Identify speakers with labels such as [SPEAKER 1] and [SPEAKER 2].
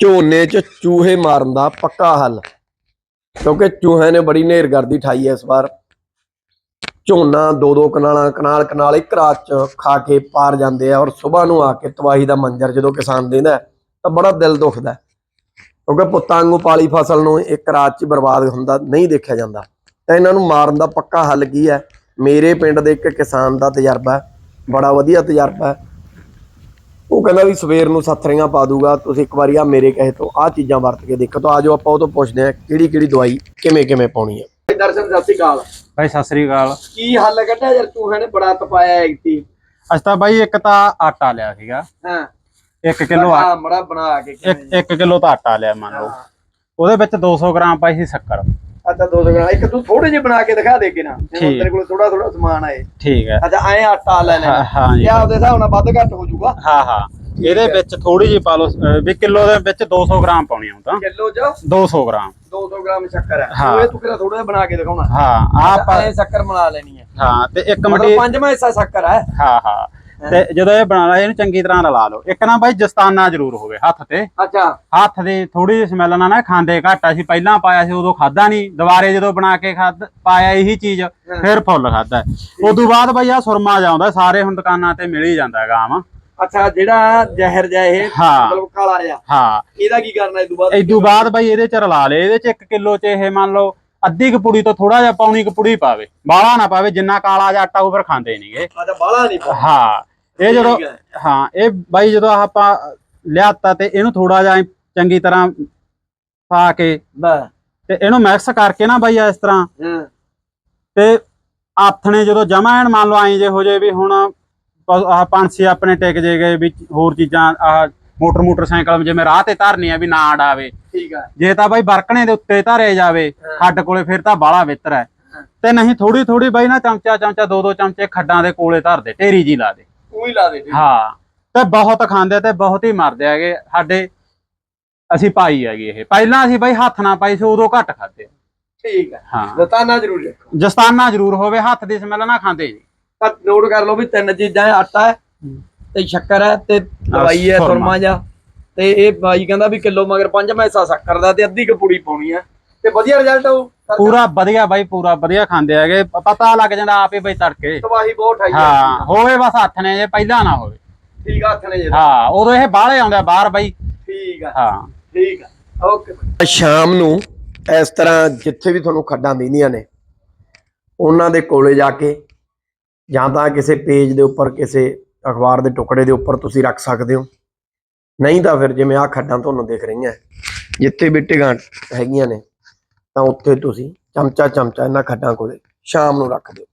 [SPEAKER 1] ਝੋਨੇ 'ਚ ਚੂਹੇ ਮਾਰਨ ਦਾ ਪੱਕਾ ਹੱਲ। ਕਿਉਂਕਿ ਚੂਹਿਆਂ ਨੇ ਬੜੀ ਨੇਰਗਰਦੀ ਠਾਈ ਐ ਇਸ ਵਾਰ। ਝੋਨਾ ਦੋ ਦੋ ਕਨਾਲਾਂ, ਕਨਾਲ ਕਨਾਲ ਇੱਕ ਰਾਤ 'ਚ ਖਾ ਕੇ ਪਾਰ ਜਾਂਦੇ ਆ ਔਰ ਸਵੇਰ ਨੂੰ ਆ ਕੇ ਤਬਾਹੀ ਦਾ ਮੰਜ਼ਰ ਜਦੋਂ ਕਿਸਾਨ ਦੇਂਦਾ ਤਾਂ ਬੜਾ ਦਿਲ ਦੁਖਦਾ ਕਿਉਂਕਿ ਪੁੱਤਾਂ ਵਾਂਗੂ ਪਾਲੀ ਫਸਲ ਨੂੰ ਇੱਕ ਰਾਤ 'ਚ ਬਰਬਾਦ ਹੁੰਦਾ, ਨਹੀਂ ਦੇਖਿਆ ਜਾਂਦਾ। ਤਾਂ ਇਹਨਾਂ ਨੂੰ ਮਾਰਨ ਦਾ ਪੱਕਾ ਹੱਲ ਕੀ ਹੈ ਮੇਰੇ ਪਿੰਡ ਦੇ ਇੱਕ ਕਿਸਾਨ ਦਾ ਤਜਰਬਾ ਬੜਾ ਵਧੀਆ ਤਜਰਬਾ ਹੈ ਉਹ ਕਹਿੰਦਾ ਵੀ ਸਵੇਰ ਨੂੰ ਸੱਥਰੀਆਂ ਪਾ ਦੂਗਾ ਤੁਸੀਂ ਇੱਕ ਵਾਰੀ ਆ ਮੇਰੇ ਕਹੇ ਤੋਂ ਆ ਚੀਜ਼ਾਂ ਵਰਤ ਕੇ ਦੇਖੋ ਤਾਂ ਆਜੋ ਆਪਾਂ ਉਹ ਤੋਂ ਪੁੱਛਦੇ ਆ ਕਿਹੜੀ ਕਿਹੜੀ ਦਵਾਈ ਕਿਵੇਂ ਕਿਵੇਂ ਪਾਉਣੀ ਹੈ। ਦਰਸ਼ਨ ਸਤਿ ਸ਼੍ਰੀ ਅਕਾਲ।
[SPEAKER 2] ਭਾਈ ਸਤਿ ਸ੍ਰੀ ਅਕਾਲ।
[SPEAKER 1] ਕੀ ਹੱਲ ਕੱਢਿਆ ਯਾਰ ਚੂਹਿਆਂ ਨੇ ਬੜਾ ਤਪਾਇਆ ਐਕਤੀ
[SPEAKER 2] ਅਸੀਂ ਤਾਂ ਬਾਈ ਇੱਕ ਤਾਂ ਆਟਾ ਲਿਆ ਸੀਗਾ।
[SPEAKER 1] ਹਾਂ।
[SPEAKER 2] 1 ਕਿਲੋ
[SPEAKER 1] ਆ ਮੜਾ ਬਣਾ ਕੇ
[SPEAKER 2] ਇੱਕ 1 ਕਿਲੋ ਤਾਂ ਆਟਾ ਲਿਆ ਮੰਨ ਲਓ। ਉਹਦੇ ਵਿੱਚ 200 ਗ੍ਰਾਮ ਪਾਈ ਸੀ ਸ਼ੱਕਰ।
[SPEAKER 1] ਅੱਛਾ 200 ਗ੍ਰਾਮ। ਇੱਕ ਤੂੰ ਥੋੜੇ ਜਿਹੇ ਬਣਾ ਕੇ ਦਿਖਾ ਦੇ ਕੇ ਨਾ। ਜਿਵੇਂ। ਤੇਰੇ ਕੋਲ ਥੋੜਾ ਥੋੜਾ ਸਮਾਨ ਆਏ।
[SPEAKER 2] ਠੀਕ ਹੈ।
[SPEAKER 1] ਅੱਛਾ ਐ ਆਟਾ ਲੈ ਲੈਣਾ।
[SPEAKER 2] ਹਾਂ ਜੀ।
[SPEAKER 1] ਇਹ ਆਪਦੇ ਹਿਸਾਬ ਨਾਲ ਵੱਧ ਘੱਟ ਹੋ ਜਾਊਗਾ।
[SPEAKER 2] ਹਾਂ ਹਾਂ। ਇਹਦੇ ਵਿੱਚ ਥੋੜੀ ਜਿਹੀ ਪਾ ਲਓ ਵੀ ਕਿਲੋ ਦੇ ਵਿੱਚ 200 ਗ੍ਰਾਮ ਪਾਉਣੀ ਆ ਤਾਂ।
[SPEAKER 1] ਕਿਲੋ ਚ?
[SPEAKER 2] 200 ਗ੍ਰਾਮ।
[SPEAKER 1] 200 ਗ੍ਰਾਮ ਸ਼ੱਕਰ ਹੈ। ਉਹ ਇਹ ਤੂੰ ਕਿਹੜਾ ਥੋੜਾ ਜਿਹਾ ਬਣਾ ਕੇ ਦਿਖਾਉਣਾ?
[SPEAKER 2] ਹਾਂ ਆਪ
[SPEAKER 1] ਐ ਸ਼ੱਕਰ ਬਣਾ ਲੈਣੀ ਹੈ।
[SPEAKER 2] ਹਾਂ ਤੇ ਇੱਕ ਮਿੰਟ
[SPEAKER 1] ਪੰਜਵਾਂ ਹਿੱਸਾ ਸ਼ੱਕਰ ਹੈ।
[SPEAKER 2] ਹਾਂ ਹਾਂ। ਤੇ ਜਦੋਂ ਇਹ ਬਣਾਣਾ ਇਹਨੂੰ ਚੰਗੀ ਤਰ੍ਹਾਂ ਰਲਾ ਲਓ। ਇੱਕ ਨਾ ਬਾਈ ਜਸਤਾਨਾ ਜ਼ਰੂਰ ਹੋਵੇ ਹੱਥ ਤੇ।
[SPEAKER 1] ਅੱਛਾ।
[SPEAKER 2] ਹੱਥ ਦੀ ਥੋੜੀ ਜਿਹੀ ਸਮੈਲ ਨਾਲ ਨਾ ਖਾਂਦੇ ਘੱਟ ਅਸੀਂ ਪਹਿਲਾਂ ਪਾਇਆ ਸੀ ਉਦੋਂ ਖਾਦਾ ਨਹੀਂ। ਦੁਬਾਰੇ ਜਦੋਂ ਬਣਾ ਕੇ ਖਾਦ ਪਾਇਆ ਇਹੀ ਚੀਜ਼ ਫਿਰ ਫੁੱਲ ਖਾਦਾ ਉਦੋਂ ਬਾਅਦ ਬਈ ਆ ਸੁਰਮਾ ਜਾਉਂਦਾ ਸਾਰੇ ਹੁਣ ਦੁਕਾਨਾਂ ਤੇ ਮਿਲ ਹੀ ਜਾਂਦਾ ਹੈਗਾ ਆਮ।
[SPEAKER 1] ਅੱਛਾ ਜਿਹੜਾ ਜ਼ਹਿਰ ਜਿਹਾ ਇਹ। ਮਤਲਬ ਕਾਲਾ ਜਿਹਾ।
[SPEAKER 2] ਹਾਂ।
[SPEAKER 1] ਇਹਦਾ ਕੀ ਕਰਨਾ ਤੋਂ ਬਾਅਦ?
[SPEAKER 2] ਇਦੋਂ ਬਾਅਦ ਬਈ ਇਹਦੇ ਚ ਰਲਾ ਲੇ ਇਹਦੇ ਚ 1 ਕਿਲੋ ਚ ਇਹ ਮੰਨ ਲਓ ਅੱਧੀ ਕੁ ਪੁੜੀ ਤੋਂ ਥੋੜਾ ਜਿਹਾ ਪੌਣੀ ਕੁ ਪੁੜੀ ਪਾਵੇ। ਬਾਹਲਾ ਨਾ ਪਾਵੇ ਜਿੰਨਾ ਕਾਲਾ ਜਿਹਾ ਆਟਾ ਉਹ ਫਿਰ ਖਾਂਦੇ ਨਹੀਂਗੇ
[SPEAKER 1] ਅੱਛਾ ਬਾਲਾ ਨਹੀਂ ਪਾਉਣਾ।
[SPEAKER 2] ਹਾਂ। ਇਹ ਜਦੋਂ
[SPEAKER 1] ਹੈ।
[SPEAKER 2] ਇਹ ਬਾਈ ਜਦੋਂ ਆਪਾਂ ਲਿਆਤਾ ਤੇ ਇਹਨੂੰ ਥੋੜਾ ਜਿਹਾ ਚੰਗੀ ਤਰ੍ਹਾਂ ਪਾ ਕੇ ਤੇ ਇਹਨੂੰ ਮਿਕਸ ਕਰਕੇ ਨਾ ਬਾਈ ਇਸ ਤਰ੍ਹਾਂ। ਤੇ ਆਥਣੇ ਜਦੋਂ ਜਮਾ ਐਨ ਮੰਨ ਲਓ ਐਂ ਜੇ ਹੋ ਜੇ ਵੀ ਹੁਣ ਆਹ ਪੰਛੀ ਆਪਣੇ ਟਿਕ ਜੇ ਗਏ ਵੀ ਹੋਰ ਚੀਜ਼ਾਂ ਆਹ ਮੋਟਰ ਮੋਟਰਸਾਈਕਲ ਜਿਵੇਂ ਰਾਹ ਤੇ ਧਰਨੀ ਆ ਵੀ ਨਾ ਅਡਾਵੇ
[SPEAKER 1] ਠੀਕ ਹੈ
[SPEAKER 2] ਜੇ ਤਾਂ ਬਾਈ ਬਰਕਣੇ ਦੇ ਉੱਤੇ ਧਰੇ ਜਾਵੇ। ਖੱਡ ਕੋਲੇ ਫਿਰ ਤਾਂ ਬਾਲਾ ਬਿਹਤਰ ਹਾਂ। ਤੇ ਨਹੀਂ ਥੋੜੀ ਥੋੜੀ ਬਾਈ ਨਾ ਚਮਚਾ ਚਮਚਾ ਦੋ ਦੋ ਚਮਚੇ ਖੱਡਾਂ ਦੇ ਕੋਲੇ ਧਰ ਦੇ ਢੇਰੀ ਜੀ ਲਾ ਦੇ।
[SPEAKER 1] ਤੂੰ ਹੀ ਲਾ ਦੇ।
[SPEAKER 2] ਹਾਂ। ਤੇ ਬਹੁਤ ਖਾਂਦੇ ਤੇ ਬਹੁਤ ਹੀ ਮਰਦੇ ਹੈਗੇ। ਸਾਡੇ ਅਸੀਂ ਪਾਈ ਹੈਗੀ ਇਹ। ਪਹਿਲਾਂ ਅਸੀਂ ਬਾਈ ਹੱਥ ਨਾ ਪਾਈ ਸੀ ਉਦੋਂ ਘੱਟ ਖਾਦੇ।
[SPEAKER 1] ਠੀਕ ਹੈ।
[SPEAKER 2] ਹਾਂ।
[SPEAKER 1] ਦਤਾਨਾ ਜ਼ਰੂਰ ਰੱਖੋ
[SPEAKER 2] ਜਸਤਾਨਾ ਜ਼ਰੂਰ ਹੋਵੇ ਹੱਥ ਦੀ ਸਮੈਲ ਨਾ ਖਾਂਦੇ ਜੀ।
[SPEAKER 1] ਤਾਂ ਨੋਟ ਕਰ ਲਓ ਵੀ ਤਿੰਨ ਚੀਜ਼ਾਂ ਹੈ ਆਟਾ ਹੈ ਤੇ ਸ਼ੱਕਰ ਹੈ ਤੇ ਦਵਾਈ ਹੈ
[SPEAKER 2] ਸੁਰਮਾ।
[SPEAKER 1] ਜਾ ਤੇ ਇਹ ਬਾਈ ਕਹਿੰਦਾ ਵੀ ਕਿਲੋ ਮਗਰ ਪੰਜਵਾਂ ਹਿੱਸਾ ਸ਼ੱਕਰ ਦਾ ਤੇ ਅੱਧੀ ਕਪੂੜੀ ਪਾਉਣੀ ਹੈ। ਤੇ ਵਧੀਆ ਰਿਜ਼ਲਟ ਆਉ
[SPEAKER 2] ਪੂਰਾ ਵਧੀਆ ਬਾਈ ਪੂਰਾ ਵਧੀਆ ਖਾਂਦੇ ਹੈਗੇ। ਪਤਾ ਲੱਗ ਜਾਂਦਾ ਆਪੇ ਬਈ ਤੜਕੇ।
[SPEAKER 1] ਤਬਾਹੀ ਬਹੁਤ ਠਾਈ
[SPEAKER 2] ਹਾਂ ਹੋਵੇ ਬਸ ਹੱਥ ਨੇ ਜੇ ਪਹਿਲਾਂ ਨਾ ਹੋਵੇ।
[SPEAKER 1] ਠੀਕ ਆ ਹੱਥ ਨੇ ਜੀ
[SPEAKER 2] ਹਾਂ ਉਦੋਂ ਇਹ ਬਾਹਲੇ ਆਉਂਦੇ ਆ ਬਾਹਰ ਬਾਈ।
[SPEAKER 1] ਠੀਕ ਆ।
[SPEAKER 2] ਹਾਂ।
[SPEAKER 1] ਠੀਕ ਆ। ਓਕੇ ਸ਼ਾਮ ਨੂੰ ਇਸ ਤਰ੍ਹਾਂ ਜਿੱਥੇ ਵੀ ਤੁਹਾਨੂੰ ਖੱਡਾਂ ਦਿੰਦੀਆਂ ਨੇ ਉਹਨਾਂ ਦੇ ਕੋਲੇ ਜਾ ਕੇ ਜਾਂ ਤਾਂ ਕਿਸੇ ਪੇਜ ਦੇ ਉੱਪਰ ਕਿਸੇ ਅਖਬਾਰ ਦੇ ਟੁਕੜੇ ਦੇ ਉੱਪਰ ਤੁਸੀਂ ਰੱਖ ਸਕਦੇ ਹੋ। ਨਹੀਂ ਤਾਂ ਫਿਰ ਜਿਵੇਂ ਆਹ ਖੱਡਾਂ ਤੁਹਾਨੂੰ ਦਿਖ ਰਹੀਆਂ ਜਿੱਥੇ ਵੀ ਟਿਗਾਂ ਹੈਗੀਆਂ ਨੇ ਤਾਂ ਉੱਥੇ ਤੁਸੀਂ ਚਮਚਾ ਚਮਚਾ ਇਹਨਾਂ ਖੱਡਾਂ ਕੋਲੇ ਸ਼ਾਮ ਨੂੰ ਰੱਖ ਦਿਓ।